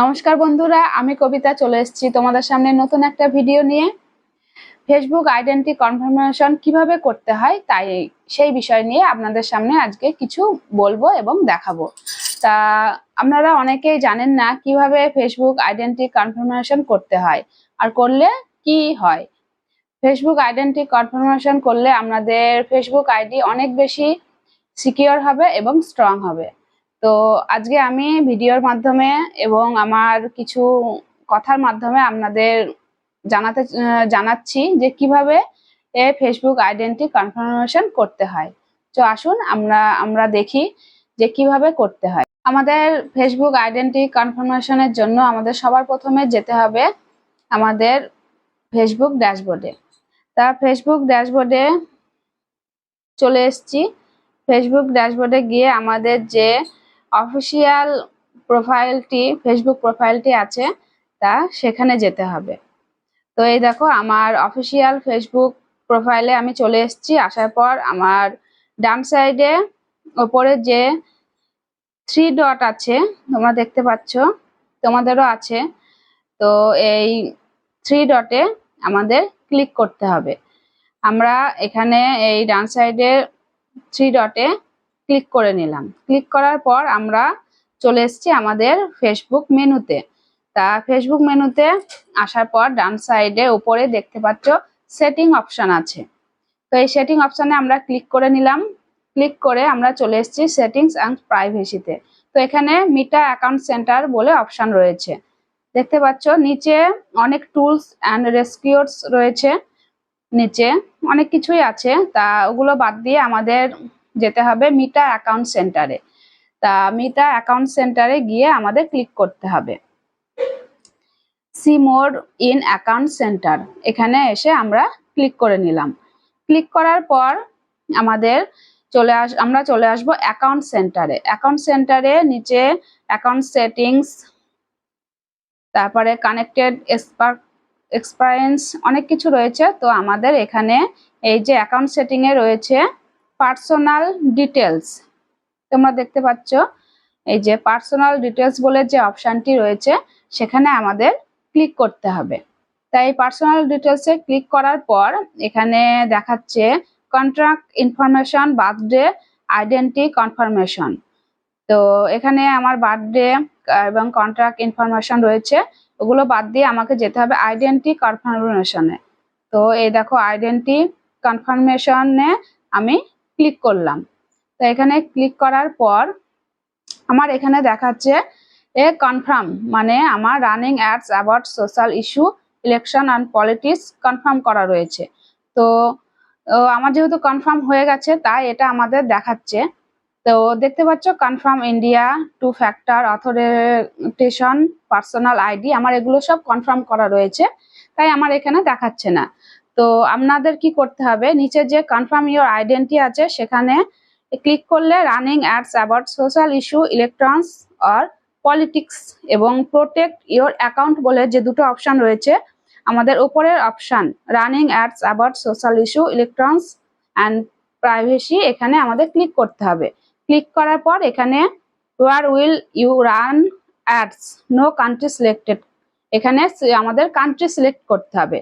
নমস্কার বন্ধুরা, আমি কবিতা চলে এসেছি তোমাদের সামনে নতুন একটা ভিডিও নিয়ে। ফেসবুক আইডেন্টি কনফার্মেশন কীভাবে করতে হয়, তাই সেই বিষয় নিয়ে আপনাদের সামনে আজকে কিছু বলব এবং দেখাবো। তা আপনারা অনেকেই জানেন না কীভাবে ফেসবুক আইডেন্টি কনফার্মেশন করতে হয় আর করলে কি হয়। ফেসবুক আইডেন্টি কনফার্মেশন করলে আপনাদের ফেসবুক আইডি অনেক বেশি সিকিওর হবে এবং স্ট্রং হবে। তো আজকে আমি ভিডিওর মাধ্যমে এবং আমার কিছু কথার মাধ্যমে আপনাদের জানাতে জানাচ্ছি যে কীভাবে এ ফেসবুক আইডেন্টি কনফার্মেশন করতে হয়। তো আসুন আমরা আমরা দেখি যে কীভাবে করতে হয়। আমাদের ফেসবুক আইডেন্টি কনফার্মেশনের জন্য আমাদের সবার প্রথমে যেতে হবে আমাদের ফেসবুক ড্যাশবোর্ডে তা ফেসবুক ড্যাশবোর্ডে চলে এসেছি। ফেসবুক ড্যাশবোর্ডে গিয়ে আমাদের যে অফিসিয়াল প্রোফাইলটি ফেসবুক প্রোফাইলটি আছে, তা সেখানে যেতে হবে। তো এই দেখো, আমার অফিসিয়াল ফেসবুক প্রোফাইলে আমি চলে এসেছি। আসার পর আমার ডান সাইডে ওপরে যে থ্রি ডট আছে, তোমরা দেখতে পাচ্ছ, তোমাদেরও আছে। তো এই থ্রি ডটে আমাদের ক্লিক করতে হবে। আমরা এখানে এই ডান সাইডে থ্রি ডটে ক্লিক করে নিলাম। ক্লিক করার পর আমরা চলে এসেছি আমাদের ফেসবুক মেনুতে। তা ফেসবুক মেনুতে আসার পর ডান সাইডে উপরে দেখতে পাচ্ছ সেটিং অপশন আছে। তো এই সেটিং অপশনে আমরা ক্লিক করে নিলাম। ক্লিক করে আমরা চলে এসেছি সেটিংস অ্যান্ড প্রাইভেসিতে তো। এখানে মিটা অ্যাকাউন্ট সেন্টার বলে অপশন রয়েছে। দেখতে পাচ্ছ নিচে অনেক টুলস অ্যান্ড রেস্কিউরস রয়েছে। নিচে অনেক কিছুই আছে। তা ওগুলো বাদ দিয়ে আমাদের যেতে হবে মিটা অ্যাকাউন্ট সেন্টারে তা মিটা অ্যাকাউন্ট সেন্টারে গিয়ে আমাদের ক্লিক করতে হবে। See more in account centre এখানে এসে আমরা ক্লিক করে নিলাম। ক্লিক করার পর আমাদের চলে আস, আমরা চলে আসব অ্যাকাউন্ট সেন্টারে অ্যাকাউন্ট সেন্টারে নিচে অ্যাকাউন্ট সেটিংস তারপরে কানেক্টেড এক্সপার্ট এক্সপারিয়েন্স অনেক কিছু রয়েছে। তো আমাদের এখানে এই যে অ্যাকাউন্ট সেটিংয়ে রয়েছে পার্সোনাল ডিটেলস তোমরা দেখতে পাচ্ছ। এই যে পার্সোনাল ডিটেলস বলে যে অপশানটি রয়েছে, সেখানে আমাদের ক্লিক করতে হবে। তাই পার্সোনাল ডিটেলসে ক্লিক করার পর এখানে দেখাচ্ছে contract information birthday identity confirmation তো এখানে আমার বার্থডে এবং কন্ট্রাক্ট ইনফরমেশন রয়েছে, ওগুলো বাদ দিয়ে আমাকে যেতে হবে আইডেন্টি কনফার্মেশনে তো এই দেখো আইডেন্টি কনফার্মেশনে আমি ক্লিক করলাম। তো এখানে ক্লিক করার পর আমার এখানে দেখাচ্ছে এ কনফার্ম মানে আমার running ads about social issue election and politics confirm করা রয়েছে। তো আমার যেহেতু কনফার্ম হয়ে গেছে, তাই এটা আমাদের দেখাচ্ছে। তো, দেখতে পাচ্ছ confirm India two factor authentication personal ID আমার এগুলো সব কনফার্ম করা রয়েছে। তাই আমার এখানে দেখাচ্ছে না। তো আপনাদের কি করতে হবে? নিচে যে কনফার্ম ইওর আইডেন্টি আছে, সেখানে ক্লিক করলে running ads about social issue elections or politics এবং প্রোটেক্ট ইওর অ্যাকাউন্ট বলে যে দুটো অপশন রয়েছে, আমাদের উপরের option running ads about social issue elections and privacy এখানে আমাদের ক্লিক করতে হবে। ক্লিক করার পর এখানে where will you run ads no country selected এখানে আমাদের কান্ট্রি সিলেক্ট করতে হবে।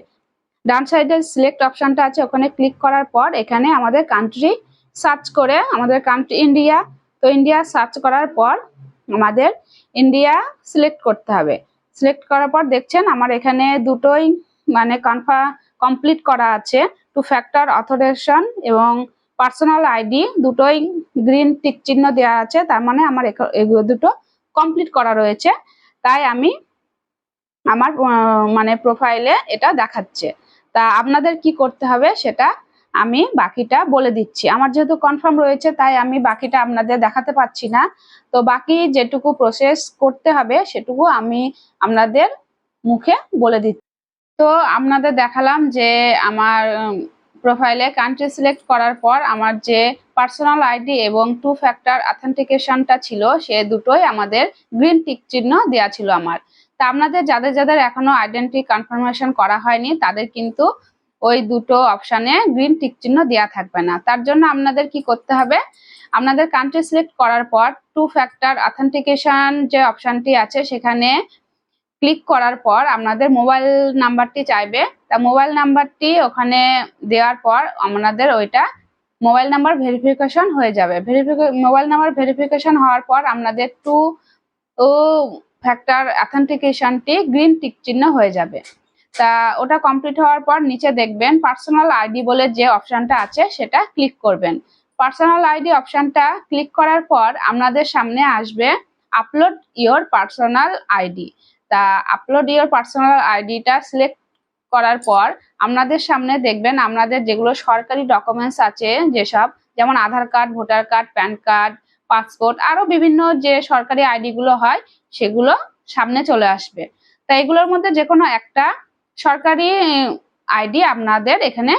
ডান সাইডে সিলেক্ট অপশনটা আছে, ওখানে ক্লিক করার পর এখানে আমাদের কান্ট্রি সার্চ করে, আমাদের কান্ট্রি ইন্ডিয়া তো ইন্ডিয়া সার্চ করার পর আমাদের ইন্ডিয়া সিলেক্ট করতে হবে। সিলেক্ট করার পর দেখছেন আমার এখানে দুটোই মানে কনফা কমপ্লিট করা আছে টু ফ্যাক্টর অথরেশন এবং পার্সোনাল আইডি দুটোই গ্রিন টিক চিহ্ন দেওয়া আছে, তার মানে আমার এগুলো দুটো কমপ্লিট করা রয়েছে। তাই আমি আমার মানে প্রোফাইলে এটা দেখাচ্ছে। তা আপনাদের কি করতে হবে সেটা আমি বাকিটা বলে দিচ্ছি। আমার যেহেতু কনফার্ম রয়েছে, তাই আমি বাকিটা আপনাদের দেখাতে পাচ্ছি না। তো বাকি যেটুকু প্রসেস করতে হবে, সেটুকু আমি আপনাদের মুখে বলে দিচ্ছি। তো আপনাদের দেখালাম যে আমার প্রোফাইলে কান্ট্রি সিলেক্ট করার পর আমার যে পার্সোনাল আইডি এবং টু ফ্যাক্টর অথেন্টিকেশনটা ছিল, সে দুটোই আমাদের গ্রিন টিক চিহ্ন দেওয়া ছিল আমার। তা আপনাদের যাদের যাদের এখনও আইডেন্টি কনফার্মেশন করা হয়নি, তাদের কিন্তু ওই দুটো অপশানে গ্রিন টিক চিহ্ন দেওয়া থাকবে না। তার জন্য আপনাদের কি করতে হবে? আপনাদের কান্ট্রি সিলেক্ট করার পর টু ফ্যাক্টর অথেন্টিকেশন যে অপশনটি আছে, সেখানে ক্লিক করার পর আপনাদের মোবাইল নাম্বারটি চাইবে। তা মোবাইল নাম্বারটি ওখানে দেওয়ার পর আপনাদের ওইটা মোবাইল নাম্বার ভেরিফিকেশন হয়ে যাবে। ভেরিফিকে মোবাইল নাম্বার ভেরিফিকেশন হওয়ার পর আপনাদের টু ও ফ্যাক্টর অথেন্টিকেশনটি গ্রিন টিক চিহ্ন হয়ে যাবে। তা ওটা কমপ্লিট হওয়ার পর নিচে দেখবেন পার্সোনাল আইডি বলে যে অপশনটা আছে সেটা ক্লিক করবেন। পার্সোনাল আইডি অপশনটা ক্লিক করার পর আপনাদের সামনে আসবে আপলোড ইওর পার্সোনাল আইডি তা আপলোড ইওর পার্সোনাল আইডিটা সিলেক্ট করার পর আপনাদের সামনে দেখবেন আপনাদের যেগুলো সরকারি ডকুমেন্টস আছে যেসব, যেমন Aadhaar card voter card PAN card passport আরও বিভিন্ন যে সরকারি আইডি গুলো হয় সেগুলো সামনে চলে আসবে। তা এগুলোর মধ্যে যে কোনো একটা সরকারি আইডি আপনাদের এখানে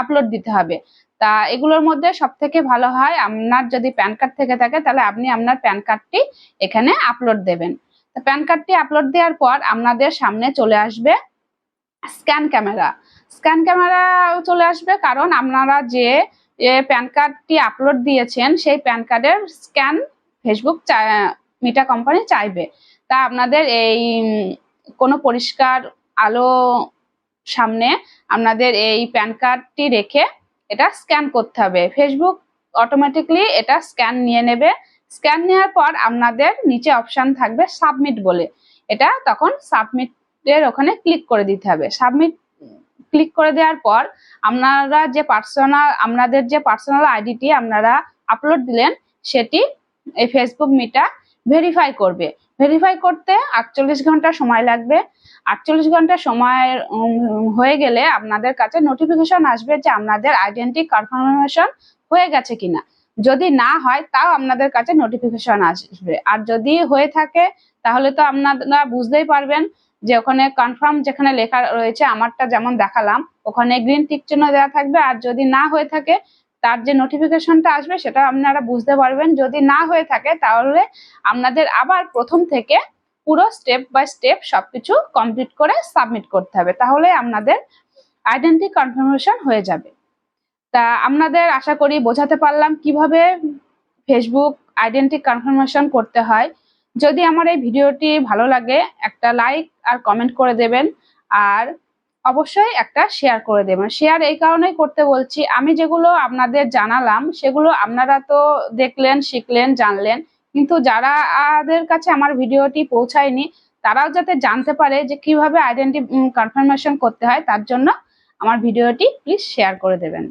আপলোড দিতে হবে। তা এগুলোর মধ্যে সব থেকে ভালো হয় আপনার যদি প্যান কার্ড থেকে থাকে তাহলে আপনি আপনার প্যান কার্ডটি এখানে আপলোড দেবেন। প্যান কার্ডটি আপলোড দেওয়ার পর আপনাদের সামনে চলে আসবে স্ক্যান ক্যামেরা স্ক্যান ক্যামেরা চলে আসবে কারণ আপনারা যে প্যান কার্ডটি আপলোড দিয়েছেন, সেই প্যান কার্ডের স্ক্যান ফেসবুক মিটা কোম্পানি চাইবে। তা আপনাদের এই, কোনো পরিষ্কার আলো সামনে আপনাদের এই প্যান কার্ডটি রেখে এটা স্ক্যান করতে হবে। ফেসবুক অটোমেটিকলি এটা স্ক্যান নিয়ে নেবে। স্ক্যান নেওয়ার পর আপনাদের নিচে অপশান থাকবে সাবমিট বলে। এটা তখন সাবমিটের ওখানে ক্লিক করে দিতে হবে। সাবমিট ক্লিক করে দেওয়ার পর আপনারা যে পার্সোনাল আপনাদের যে পার্সোনাল আইডিটি আপনারা আপলোড দিলেন, সেটি এই ফেসবুক মিটা ভেরিফাই করবে। ভেরিফাই করতে আটচল্লিশ ঘণ্টা সময় লাগবে। আটচল্লিশ ঘণ্টা সময় হয়ে গেলে আপনাদের কাছে নোটিফিকেশন আসবে যে আপনাদের আইডেন্টি কনফার্মেশন হয়ে গেছে কিনা। যদি না হয়, তাও আপনাদের কাছে নোটিফিকেশন আসবে। আর যদি হয়ে থাকে, তাহলে তো আপনারা বুঝতেই পারবেন যে ওখানে কনফার্ম যেখানে লেখা রয়েছে, আমারটা যেমন দেখালাম, ওখানে গ্রিন টিক চিহ্ন দেওয়া থাকবে। আর যদি না হয়ে থাকে, তার যে নোটিফিকেশনটা আসবে, সেটা আপনারা বুঝতে পারবেন। যদি না হয়ে থাকে, তাহলে আপনাদের আবার প্রথম থেকে পুরো স্টেপ বাই স্টেপ সবকিছু কমপ্লিট করে সাবমিট করতে হবে। তাহলে আপনাদের আইডেন্টি কনফার্মেশন হয়ে যাবে। তা আপনাদের আশা করি বোঝাতে পারলাম কীভাবে ফেসবুক আইডেন্টি কনফার্মেশন করতে হয়। যদি আমার এই ভিডিওটি ভালো লাগে, একটা লাইক আর কমেন্ট করে দেবেন। আর অবশ্যই একটা শেয়ার করে দেবেন। শেয়ার এই কারণেই করতে বলছি, আমি যেগুলো আপনাদের জানালাম, সেগুলো আপনারা তো দেখলেন, শিখলেন, জানলেন। কিন্তু যারা কাছে আমার ভিডিওটি পৌঁছায়নি, তারাও যাতে জানতে পারে যে কীভাবে আইডেন্টি কনফার্মেশন করতে হয়, তার জন্য আমার ভিডিওটি প্লিজ শেয়ার করে দেবেন।